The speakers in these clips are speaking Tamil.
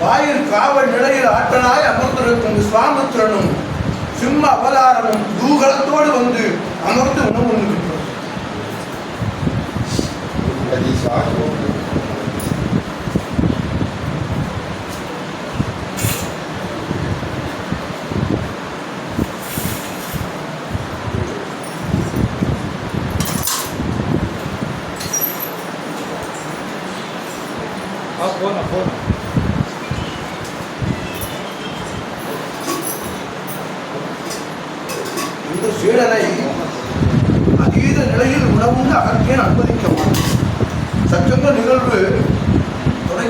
வாயில் காவல் நிலையில் ஆற்றனாய் அமர்ந்திருக்கும் விஸ்வாமித்திரனும் சிம்ம அவதாரமும் தூகலத்தோடு வந்து அமர்ந்து உணவு உண்ணுகின்றோம்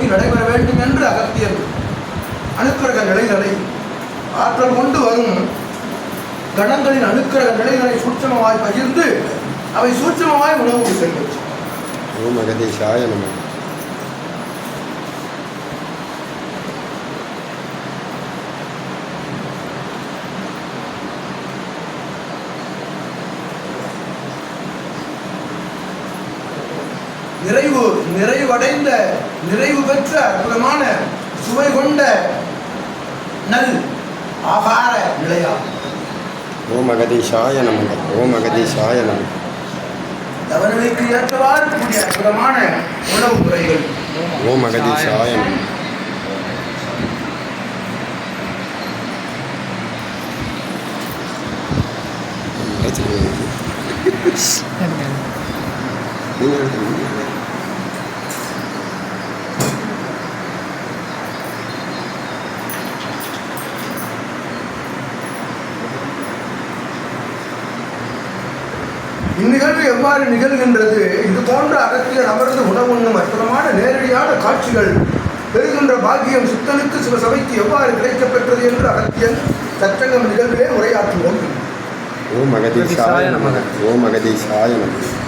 தொடங்கி நடைபெற வேண்டும் என்று அகத்தியன் அணுக்கிரக நிலைகளை ஆற்றல் கொண்டு வரும் கணங்களின் அணுக்கிரக நிலைகளை சூட்சமமாய் பகிர்ந்து அவை சூட்சமமாய் உணவு செல்லும் ஓம் மகதீஷாய நம. நிறைவு நிறைவடைந்த நிறைவு பெற்ற அற்புதமான சுவை கொண்ட நல் ஆகார நிலையாகும். ஓம் மகதீஷாய நம ஓம் மகதீஷாய நம தவநிலைக்கு ஏற்றவாறு கூடிய அற்புதமான உணவு முறைகள். ஓம் மகதீஷாய நம இந்நிகழ்வு எவ்வாறு நிகழ்கின்றது? இது போன்ற அகத்தியர் அமர்ந்து உணவுண்ணும் அற்புதமான நேரடியான காட்சிகள். பெறுகின்ற பாக்கியம் சித்தனுக்கு சிவசபைக்கு எவ்வாறு கிடைக்கப் பெற்றது என்று அகத்தியன் சச்சங்கம் நிகழ்விலே உரையாற்றுவோம். ஓம் மகதீஷாய நம ஓம் மகதீஷாய நம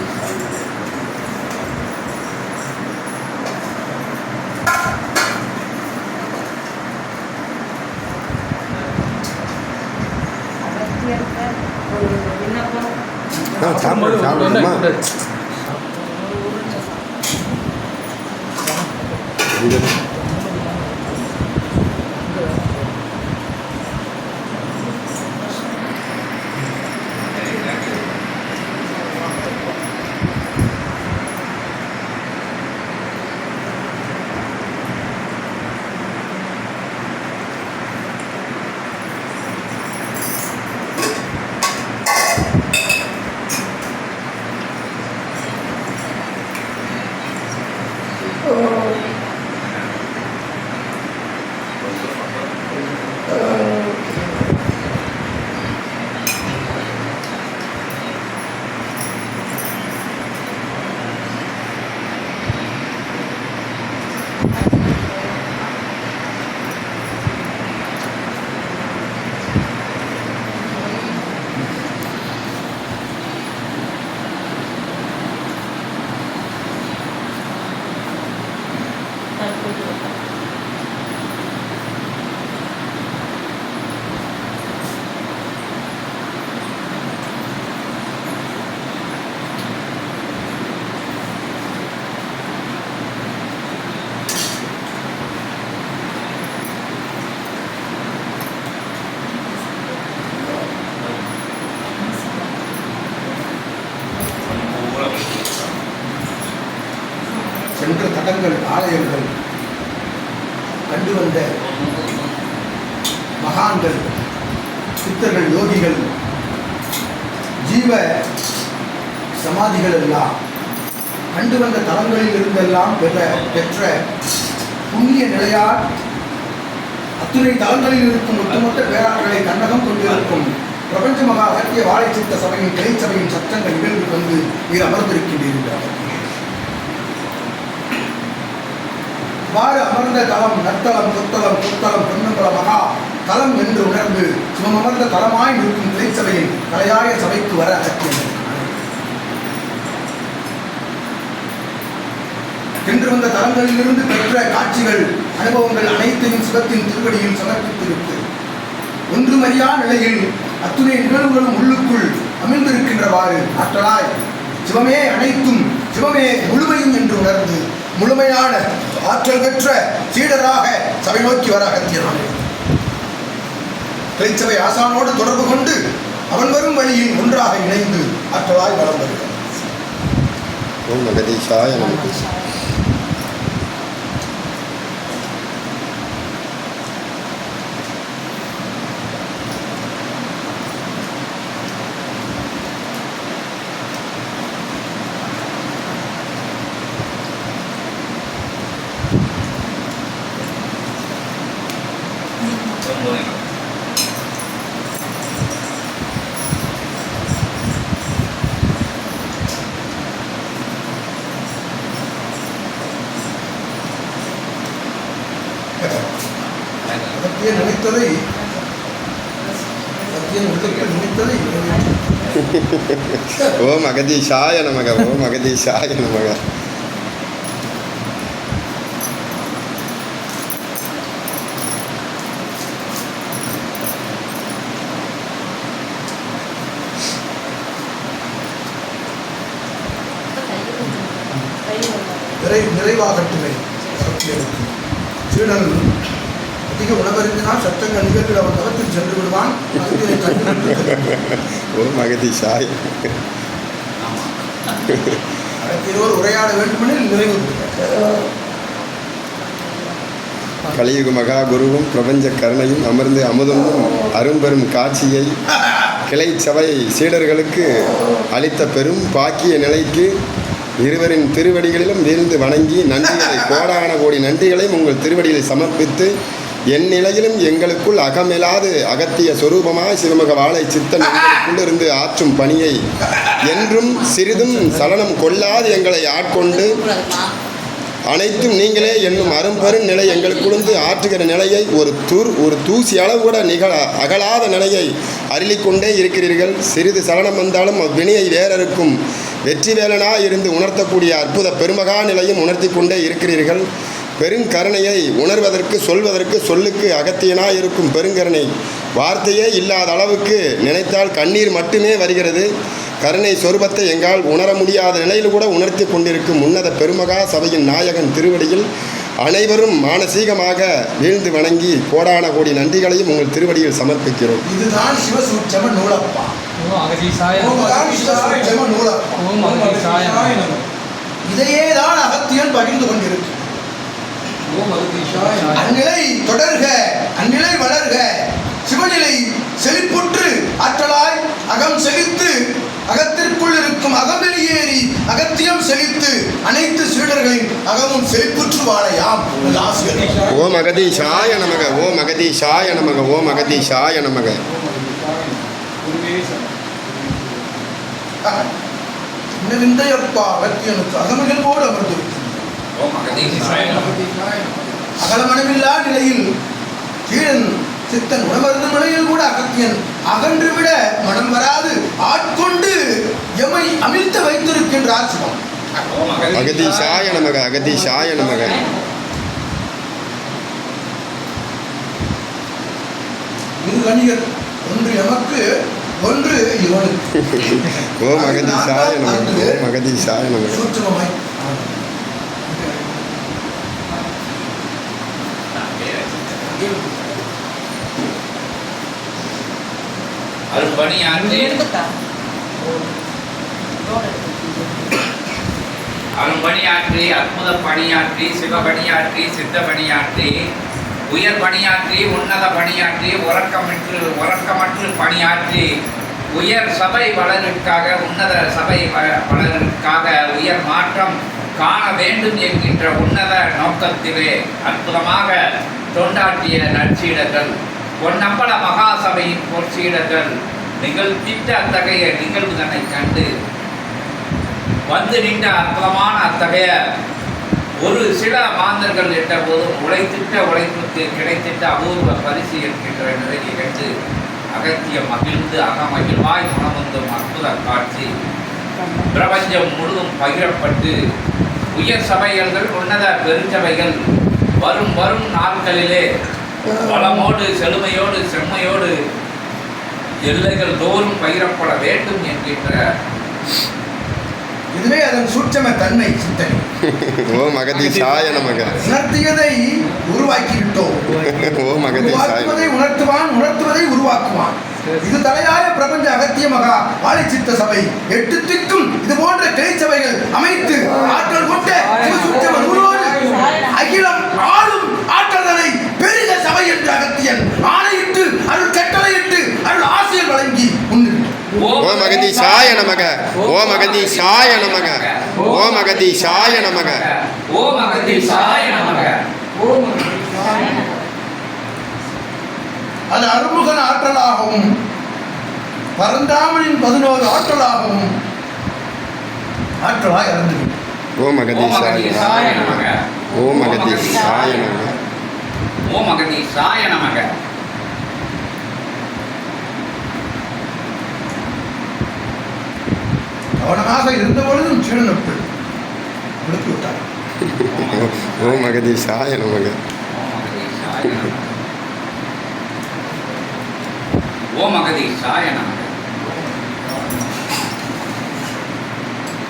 అమ్మా. তো மடங்கள் ஆலயங்கள் கண்டு வந்த மகான்கள் சித்தர்கள் யோகிகள் ஜீவ சமாதிகள் எல்லாம் கண்டு வந்த தலங்களில் இருந்தெல்லாம் பெற பெற்ற புண்ணிய நிலையால் அத்துணை தலங்களில் இருக்கும் ஒட்டுமொத்த பேராற்றலை தன்னகம் கொண்டிருக்கும் பிரபஞ்ச மகா சத்திய வாழை சித்த சபையின் கிளை சபையின் சத்தங்கள் நிகழ்வு வந்து நீர் அமர்ந்திருக்கின்றீர்கள். வாழ அமர்ந்த தலம் நத்தலம் புத்தலம் புத்தலம் பொன்னம்பல மகா தலம் என்று உணர்ந்து சிவமர்ந்த தலமாய் நிற்கும் கிளைச்சபையின் தலையாய சபைக்கு வர அகத்தியன் சென்று வந்த தலங்களிலிருந்து பெற்ற காட்சிகள் அனுபவங்கள் அனைத்தையும் சிவத்தின் திருவடியில் சமர்ப்பித்திருக்கு. ஒன்றுமறியா நிலையில் அத்துணை நிகழ்வுகளும் உள்ளுக்குள் அமிழ்ந்திருக்கின்றவாறு ஆற்றலாய் சிவமே அனைத்தும் சிவமே முழுமையும் என்று உணர்ந்து முழுமையான ஆற்றல் பெற்ற சீடராக சபை நோக்கி வர அகத்தியனான் கிளைச்சபை ஆசானோடு தொடர்பு கொண்டு அவன் வரும் வழியில் ஒன்றாக இணைந்து ஆற்றலாய் வளம் வருகிறார். ஓம் மகதேஷாய நமக்கு அகத்தியன் நினைத்ததை அகத்தியன் உள்ளத்தில் நினைத்ததை நிறைவேற்று. ஓம் அகதீஷாய நமக ஓம் அகதீஷாய நமக நிறை நிறைவாகட்டுமே அகத்தியனுக்கு சீடன் அதிக உணவருந்தினால் சத்தங்கள் நிகழ்வில் அவன் தவத்தில் சென்று விடுவான். அகதீஷாய அகத்தியரோடு உரையாட வேண்டுமெனில் நிறைவு. கலியுக மகா குருவும் பிரபஞ்ச கருணையும் அமர்ந்து அமுதமும் அரும்பெரும் காட்சியை கிளை சபை சீடர்களுக்கு அளித்த பெரும் பாக்கிய நிலைக்கு இருவரின் திருவடிகளிலும் வீழ்ந்து வணங்கி நன்றிகளை கோடான கோடி நன்றிகளையும் உங்கள் திருவடியில் சமர்ப்பித்து என் நிலையிலும் எங்களுக்குள் அகமில்லாது அகத்திய சொரூபமாய் சிவமுக வாழை சித்தன் எங்களுக்குள் இருந்து ஆற்றும் பணியை. என்றும் சிறிதும் சலனம் கொள்ளாது எங்களை ஆட்கொண்டு. அனைத்தும் நீங்களே என்னும் அரும்பெரும் நிலை எங்களுக்குழுந்து ஆற்றுகிற நிலையை ஒரு தூர் ஒரு தூசி அளவு கூட நிகழ அகலாத நிலையை அருளிக்கொண்டே இருக்கிறீர்கள். சிறிது சலனம் வந்தாலும் அவ்வினையை வேறறுக்கும். வெற்றி வேலனாய் இருந்து உணர்த்தக்கூடிய அற்புத பெருமகா நிலையும் உணர்த்தி கொண்டே இருக்கிறீர்கள். பெருங்கருணையை உணர்வதற்கு சொல்வதற்கு சொல்லுக்கு அகத்தியனாய் இருக்கும் பெருங்கருணை. வார்த்தையே இல்லாத அளவுக்கு நினைத்தால் கண்ணீர் மட்டுமே வருகிறது. கருணை சொரூபத்தை எங்கால் உணர முடியாத நிலையில் கூட உணர்த்தி கொண்டிருக்கும் உன்னத பெருமகா சபையின் நாயகன் திருவடியில் அனைவரும் மானசீகமாக வீழ்ந்து வணங்கி கோடான கோடி நன்றிகளையும் உங்கள் திருவடியில் சமர்ப்பிக்கிறோம். இதுதான் சிவசூட்சம நூலப்பா. இதையே தான் அகத்தியன் பகிர்ந்து கொண்டிருக்கு ஓம் அகதீசாய அந்நிலை தொடர்க அந்நிலை வளர்க. சிவநிலை செழிப்புற்று ஆற்றலாய் அகம் செழித்து அகத்திற்குள் இருக்கும் அகம் வெளியேறி அகத்தியம் செழித்து அனைத்து சீடர்களின் அகமும் செழிப்புற்று வாழையாம். ஓம் அகதீஷாய நமக ஓம் அகதீஷாய நமக ஓம் அகதீஷாய நமக. இன்னவிந்தையப்பா அகத்தியனுக்கு அகமகிழ்வோடு அமர்ந்திருக்கும் ஓம் அகதீசாய அகலமனமில்லா நிலையில் கீழன் சித்தன் உணவருந்தும் நிலையில் கூட அகத்தியன் அகன்று விட மனம் வராது. ஆட்கொண்டு எமை அமிழ்த்து வைத்திருக்கின்றார் சிவம். அகதீஷாய நமக அகதீஷாய நமக. இரு கணிகள் ஒன்று எமக்கு ஒன்று இவனுக்கு. ஓம் அகதீஷாய நமக ஓம் அகதீஷாய நமக. சூட்சுமமாய் அரும்பணியாற்றி அரும்பணியாற்றி அற்புத பணியாற்றி சிவபணியாற்றி சித்த பணியாற்றி உயர் பணியாற்றி உன்னத பணியாற்றி உறக்கமற்று உறக்கமற்று பணியாற்றி. உயர் சபை வளர்ச்சிக்காக உன்னத சபை வளர்ச்சிக்காக உயர் மாற்றம் காண வேண்டும் என்கின்ற உன்னத நோக்கத்திலே அற்புதமாக தொண்டாற்றிய நற்சீடர்கள் பொன்னம்பல மகாசபையின் பொற்சீடர்கள் நிகழ்த்திட்ட அத்தகைய நிகழ்வுதனை கண்டு வந்து நின்ற அற்புதமான அத்தகைய ஒரு சில மாந்தர்கள் என்ற போதும் உழைத்திட்ட உழைப்புக்கு கிடைத்திட்ட அபூர்வ பரிசு என்கின்ற நிலையை கண்டு அகத்திய மகிழ்ந்து அகமகிழ்வாய் மனமுந்தும் அற்புத காட்சி. பிரபஞ்சம் முழுதும் பகிரப்பட்டு உயர் சபைகள் உன்னத பெருஞ்சபைகள் வரும் வரும் நாட்களிலே வளமோடு செழுமையோடு செம்மையோடு எல்லைகள் தோறும் பகிரப்பட வேண்டும் என்கின்ற இதுவே அதன் சூட்சம தன்மை சிந்தனை. ஓம் அகதீசாய நமக. உணர்த்தியதை உருவாக்கி விட்டோம் ஓம் அகதீசாய உருவாக்குவதை உணர்த்துவான் உணர்த்துவதை உருவாக்குவான். இது தலையாய பிரபஞ்ச அகத்திய மகா வாழைச்சித்த சபை. எட்டு திக்கும் இது போன்ற கிளைச்சபைகள் அமைத்து ஆற்றல் கொண்ட ஓம் அகதீசாய நமக ஓம் அகதீசாய நமக ஓம் அகதீசாய நமக ஓம் அகதீசாய நமக அது அருமுகன் ஆற்றலாகவும் பரந்தாமனின் பதினோரு ஆற்றலாகவும் ஆற்றலாக இறந்து ஓம் ஓம் அகதீசாய நமக ஓம் அகதீசாய நமக ஓம் அகதீசாய நமக கவனமாக இருந்த பொழுதும் சீனனுக்குள் கொடுத்து விட்டார். ஓம் அகதீசாய நமக. ஓம் அகதீசாய நமக.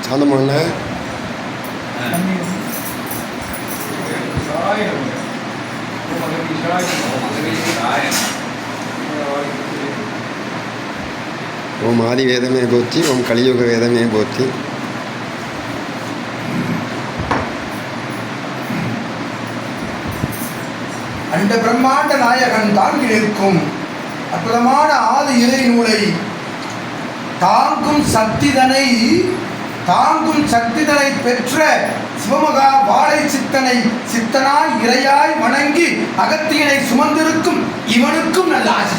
சாந்தமான ஓம் நமக. ஓம் நமக ஓம் ஆதி வேதமே போற்றி ஓம் கலியுக வேதமே போற்றி. அந்த பிரம்மாண்ட நாயகன் தாங்கி நிற்கும் அற்புதமான ஆதி இறை நூலை தாங்கும் சக்திதனை தாங்கும் சக்திதனை பெற்ற சிவமகா வாழை சித்தனை சித்தனாய் இறையாய் வணங்கி அகத்தியனை சுமந்திருக்கும் இவனுக்கும் நல்ல ஆசி